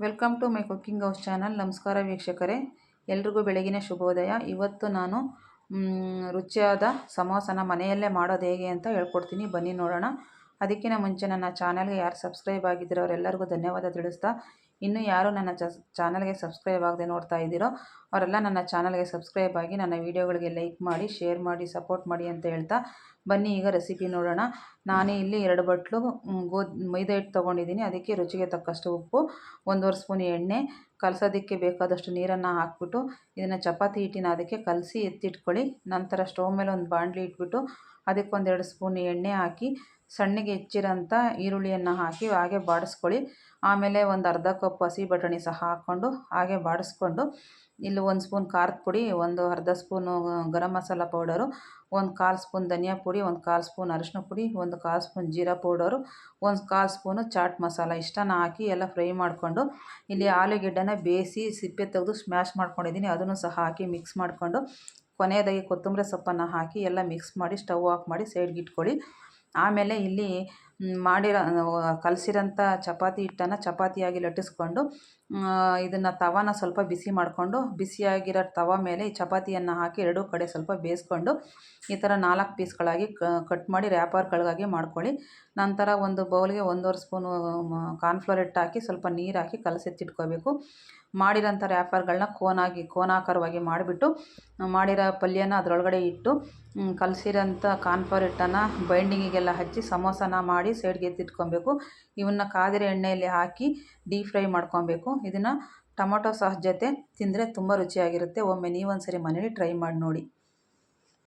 Welcome to my cooking house channel. ನಮಸ್ಕಾರ ವೀಕ್ಷಕರೇ. ಎಲ್ರಿಗೂ ಬೆಳಗಿನ ಶುಭೋದಯ. ಇವತ್ತು ನಾನು ರುಚಿಯಾದ ಸಮೋಸನ ಮನೆಯಲ್ಲೇ ಮಾಡೋದು ಹೇಗೆ ಅಂತ ಹೇಳ್ಕೊಡ್ತೀನಿ. ಬನ್ನಿ ನೋಡೋಣ. ಅದಕ್ಕಿಂತ ಮುಂಚೆ ನನ್ನ ಚಾನಲ್ಗೆ ಯಾರು ಸಬ್ಸ್ಕ್ರೈಬ್ ಆಗಿದ್ದೀರೋ ಅವರೆಲ್ಲರಿಗೂ ಧನ್ಯವಾದ ತಿಳಿಸ್ತಾ, ಇನ್ನೂ ಯಾರು ನನ್ನ ಚಾನಲ್ಗೆ ಸಬ್ಸ್ಕ್ರೈಬ್ ಆಗದೆ ನೋಡ್ತಾ ಇದ್ದೀರೋ ಅವರೆಲ್ಲ ನನ್ನ ಚಾನಲ್ಗೆ ಸಬ್ಸ್ಕ್ರೈಬ್ ಆಗಿ ನನ್ನ ವೀಡಿಯೋಗಳಿಗೆ ಲೈಕ್ ಮಾಡಿ, ಶೇರ್ ಮಾಡಿ, ಸಪೋರ್ಟ್ ಮಾಡಿ ಅಂತ ಹೇಳ್ತಾ ಬನ್ನಿ ಈಗ ರೆಸಿಪಿ ನೋಡೋಣ. ನಾನೇ ಇಲ್ಲಿ ಎರಡು ಬಟ್ಲು ಗೋಧಿ ಮೈದಾ ಹಿಟ್ಟು ತೊಗೊಂಡಿದ್ದೀನಿ. ಅದಕ್ಕೆ ರುಚಿಗೆ ತಕ್ಕಷ್ಟು ಉಪ್ಪು, ಒಂದೂವರೆ ಸ್ಪೂನ್ ಎಣ್ಣೆ ಕಲಸೋದಕ್ಕೆ ಬೇಕಾದಷ್ಟು ನೀರನ್ನು ಹಾಕ್ಬಿಟ್ಟು ಇದನ್ನು ಚಪಾತಿ ಹಿಟ್ಟಿನ ಅದಕ್ಕೆ ಕಲಸಿ ಎತ್ತಿಟ್ಕೊಳ್ಳಿ. ನಂತರ ಸ್ಟವ್ ಮೇಲೆ ಒಂದು ಬಾಂಡ್ಲಿ ಇಟ್ಬಿಟ್ಟು ಅದಕ್ಕೆ ಒಂದೆರಡು ಸ್ಪೂನ್ ಎಣ್ಣೆ ಹಾಕಿ ಸಣ್ಣಗೆ ಹೆಚ್ಚಿರೋಂಥ ಈರುಳ್ಳಿಯನ್ನು ಹಾಕಿ ಹಾಗೆ ಬಾಡಿಸ್ಕೊಳ್ಳಿ. ಆಮೇಲೆ ಒಂದು ಅರ್ಧ ಕಪ್ ಹಸಿ ಬಟಾಣಿ ಸಹ ಹಾಕ್ಕೊಂಡು ಹಾಗೆ ಬಾಡಿಸ್ಕೊಂಡು ಇಲ್ಲಿ ಒಂದು ಸ್ಪೂನ್ ಖಾರದ ಪುಡಿ, ಒಂದು ಅರ್ಧ ಸ್ಪೂನು ಗರಂ ಮಸಾಲ ಪೌಡರು, ಒಂದು ಕಾಲು ಸ್ಪೂನ್ ಧನಿಯಾ ಪುಡಿ, ಒಂದು ಕಾಲು ಸ್ಪೂನ್ ಅರಿಶಿನ ಪುಡಿ, ಒಂದು ಕಾಲು ಸ್ಪೂನ್ ಜೀರಾ ಪೌಡರು, ಒಂದು ಕಾಲು ಸ್ಪೂನು ಚಾಟ್ ಮಸಾಲ ಇಷ್ಟನ್ನು ಹಾಕಿ ಎಲ್ಲ ಫ್ರೈ ಮಾಡಿಕೊಂಡು ಇಲ್ಲಿ ಆಲೂಗೆಡ್ಡೆನ ಬೇಯಿಸಿ ಸಿಪ್ಪೆ ತೆಗೆದು ಸ್ಮ್ಯಾಶ್ ಮಾಡ್ಕೊಂಡಿದ್ದೀನಿ. ಅದನ್ನು ಸಹ ಹಾಕಿ ಮಿಕ್ಸ್ ಮಾಡಿಕೊಂಡು ಕೊನೆಯದಾಗಿ ಕೊತ್ತಂಬರಿ ಸೊಪ್ಪನ್ನು ಹಾಕಿ ಎಲ್ಲ ಮಿಕ್ಸ್ ಮಾಡಿ ಸ್ಟವ್ ಆಫ್ ಮಾಡಿ ಸೈಡ್ಗೆ ಇಟ್ಕೊಳ್ಳಿ. ಆಮೇಲೆ ಇಲ್ಲಿ ಮಾಡಿರೋ ಕಲಸಿರೋಂಥ ಚಪಾತಿ ಹಿಟ್ಟನ್ನು ಚಪಾತಿಯಾಗಿ ಲಟ್ಟಿಸ್ಕೊಂಡು ಇದನ್ನು ತವಾನ ಸ್ವಲ್ಪ ಬಿಸಿ ಮಾಡಿಕೊಂಡು, ಬಿಸಿಯಾಗಿರೋ ತವ ಮೇಲೆ ಈ ಚಪಾತಿಯನ್ನು ಹಾಕಿ ಎರಡೂ ಕಡೆ ಸ್ವಲ್ಪ ಬೇಯಿಸ್ಕೊಂಡು, ಈ ಥರ ನಾಲ್ಕು ಪೀಸ್ಗಳಾಗಿ ಕಟ್ ಮಾಡಿ ರ್ಯಾಪರ್ಗಳಿಗಾಗಿ ಮಾಡ್ಕೊಳ್ಳಿ. ನಂತರ ಒಂದು ಬೌಲ್ಗೆ ಒಂದೂವರೆ ಸ್ಪೂನು ಕಾರ್ನ್ಫ್ಲೋರ್ ಹಿಟ್ಟು ಹಾಕಿ ಸ್ವಲ್ಪ ನೀರು ಹಾಕಿ ಕಲಸೆತ್ತಿಟ್ಕೋಬೇಕು ಮಾಡಿರೋಂಥ ರ್ಯಾಪರ್ಗಳನ್ನ ಕೋನಾಗಿ, ಕೋನಾಕಾರವಾಗಿ ಮಾಡಿಬಿಟ್ಟು, ಮಾಡಿರೋ ಪಲ್ಯನ ಅದರೊಳಗಡೆ ಇಟ್ಟು ಕಲಸಿರೋಂಥ ಕಾರ್ನ್ಫ್ಲೋರ್ ಹಿಟ್ಟನ್ನು ಬೈಂಡಿಂಗಿಗೆಲ್ಲ ಹಚ್ಚಿ ಸಮೋಸನ ಮಾಡಿ ಸೈಡ್ಗೆ ಎತ್ತಿಟ್ಕೊಬೇಕು. ಇವನ್ನ ಕಾದಿರೋ ಎಣ್ಣೆಯಲ್ಲಿ ಹಾಕಿ ಡೀಪ್ ಫ್ರೈ ಮಾಡ್ಕೊಬೇಕು. ಇದನ್ನು ಟೊಮೊಟೊ ಸಾಸ್ ಜೊತೆ ತಿಂದರೆ ತುಂಬ ರುಚಿಯಾಗಿರುತ್ತೆ. ಒಮ್ಮೆ ನೀವೊಂದು ಸರಿ ಮನೇಲಿ ಟ್ರೈ ಮಾಡಿ ನೋಡಿ.